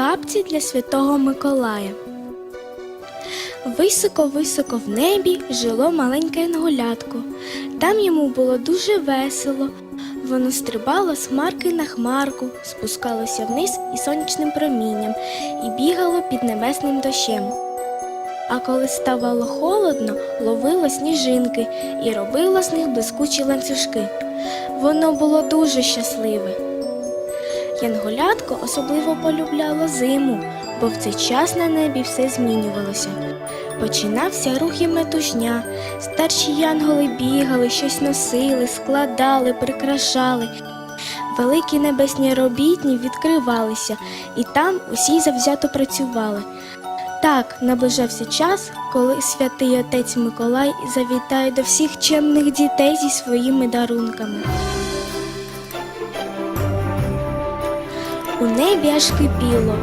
Капці для святого Миколая. Високо-високо в небі жило маленьке янголятко. Там йому було дуже весело. Воно стрибало з хмарки на хмарку, спускалося вниз із сонячним промінням і бігало під небесним дощем. А коли ставало холодно, ловило сніжинки і робило з них блискучі ланцюжки. Воно було дуже щасливе. Янголятко особливо полюбляло зиму, бо в цей час на небі все змінювалося. Починався рух і метушня. Старші янголи бігали, щось носили, складали, прикрашали. Великі небесні робітні відкривалися, і там усі завзято працювали. Так наближався час, коли святий отець Миколай завітає до всіх чемних дітей зі своїми дарунками. У небі аж кипіло.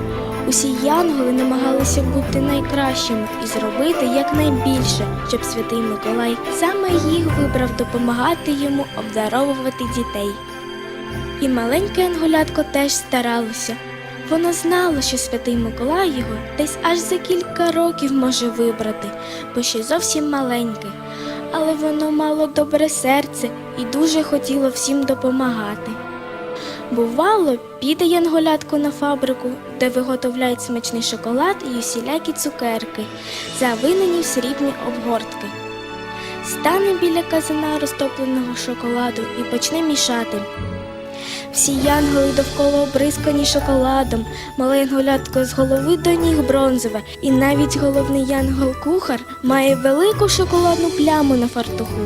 Усі янголи намагалися бути найкращими і зробити якнайбільше, щоб святий Миколай саме їх вибрав допомагати йому обдаровувати дітей. І маленьке янголятко теж старалося. Воно знало, що святий Миколай його десь аж за кілька років може вибрати, бо ще зовсім маленьке. Але воно мало добре серце і дуже хотіло всім допомагати. Бувало, піде янголятко на фабрику, де виготовляють смачний шоколад і усілякі цукерки, завинені в срібні обгортки. Стане біля казана розтопленого шоколаду і почне мішати. Всі янголи довкола обрискані шоколадом, мале янголятко з голови до ніг бронзове, і навіть головний янгол-кухар має велику шоколадну пляму на фартуху.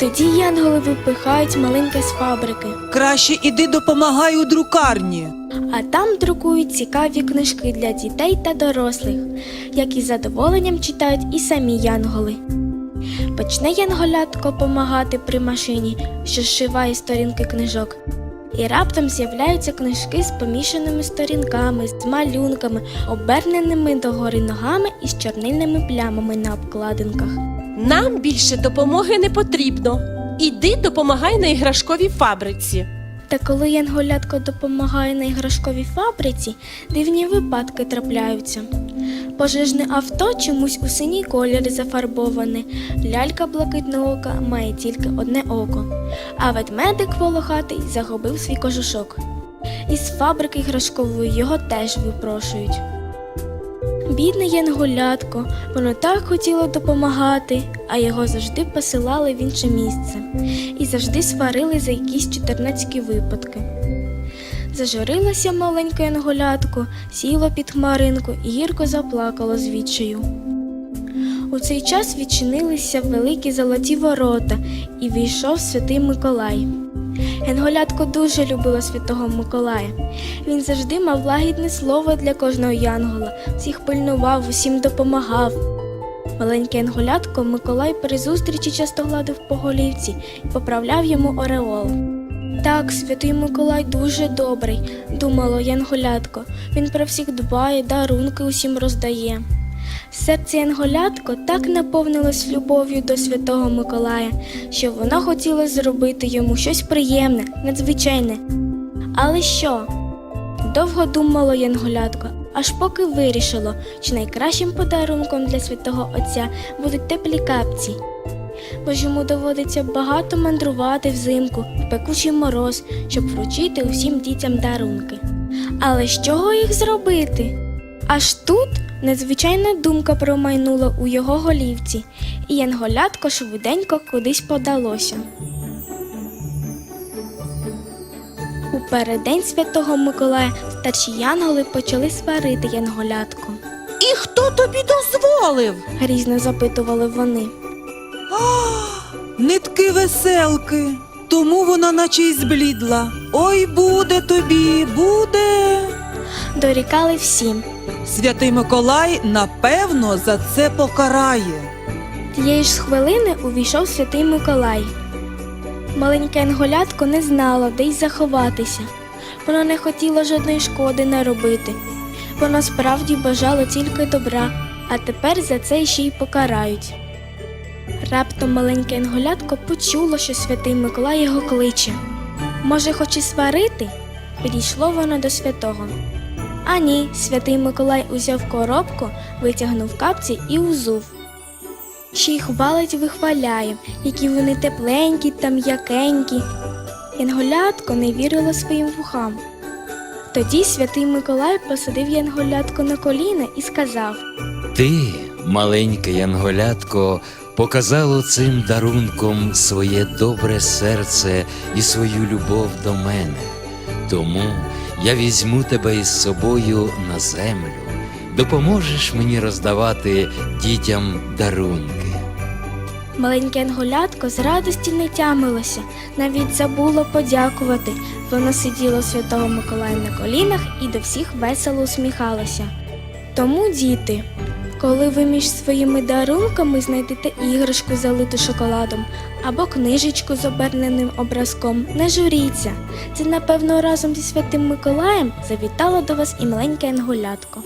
Тоді янголи випихають маленьке з фабрики, Краще іди допомагай у друкарні. а там друкують цікаві книжки для дітей та дорослих, які з задоволенням читають і самі янголи. Почне янголятко помагати при машині, що зшиває сторінки книжок. І раптом з'являються книжки з помішаними сторінками, з малюнками, оберненими догори ногами і з чорнильними плямами на обкладинках. Нам більше допомоги не потрібно. Іди допомагай на іграшковій фабриці. Та коли янголятко допомагає на іграшковій фабриці, дивні випадки трапляються. Пожежне авто чомусь у синій колір зафарбоване, лялька блакитноока має тільки одне око, а ведмедик волохатий загубив свій кожушок. Із фабрики іграшкової його теж випрошують. Бідне янголятко, воно так хотіло допомагати, а його завжди посилали в інше місце і завжди сварили за якісь чотирнацькі випадки. Зажурилося маленьке янголятко, сіло під хмаринку і гірко заплакало з відчаю. У цей час відчинилися великі золоті ворота, і війшов святий Миколай. Янголятко дуже любило святого Миколая. Він завжди мав лагідне слово для кожного янгола, всіх пильнував, усім допомагав. Маленьке янголятко Миколай при зустрічі часто гладив по голівці і поправляв йому ореол. Так, святий Миколай дуже добрий, думало янголятко. Він про всіх дбає, дарунки усім роздає. Серце янголятко так наповнилось любов'ю до святого Миколая, що воно хотіло зробити йому щось приємне, надзвичайне. Але що? Довго думало янголятко, аж поки вирішило, що найкращим подарунком для святого Отця будуть теплі капці. Бо ж йому доводиться багато мандрувати взимку в пекучий мороз, щоб вручити усім дітям дарунки. Але з чого їх зробити? Аж тут незвичайна думка промайнула у його голівці, і янголятко швиденько кудись подалося. У переддень святого Миколая старші янголи почали сварити янголятко. І хто тобі дозволив? Грізно запитували вони. Нитки веселки, тому вона наче й зблідла. Ой, буде тобі, буде. Дорікали всім. Святий Миколай напевно за це покарає. Тієї ж хвилини увійшов святий Миколай. Маленьке янголятко не знало, де й заховатися. Воно не хотіло жодної шкоди наробити. Воно справді бажало тільки добра, а тепер за це ще й покарають. Раптом маленьке янголятко почуло, що святий Миколай його кличе. Може, хоче сварити? Підійшло воно до святого. А ні, святий Миколай узяв коробку, витягнув капці і узув. Ще й хвалить вихваляє, які вони тепленькі та м'якенькі. Янголятко не вірило своїм вухам. Тоді святий Миколай посадив янголятко на коліна і сказав Ти, маленьке янголятко, показало цим дарунком своє добре серце і свою любов до мене. Тому я візьму тебе із собою на землю. Допоможеш мені роздавати дітям дарунки. Маленьке янголятко з радості не тямилося, навіть забуло подякувати. Воно сиділо святого Миколая на колінах і до всіх весело усміхалося. Тому, діти, коли ви між своїми дарунками знайдете іграшку, залиту шоколадом, або книжечку з оберненим образком, не журіться. Це, напевно, разом зі святим Миколаєм завітало до вас і маленьке янголятко.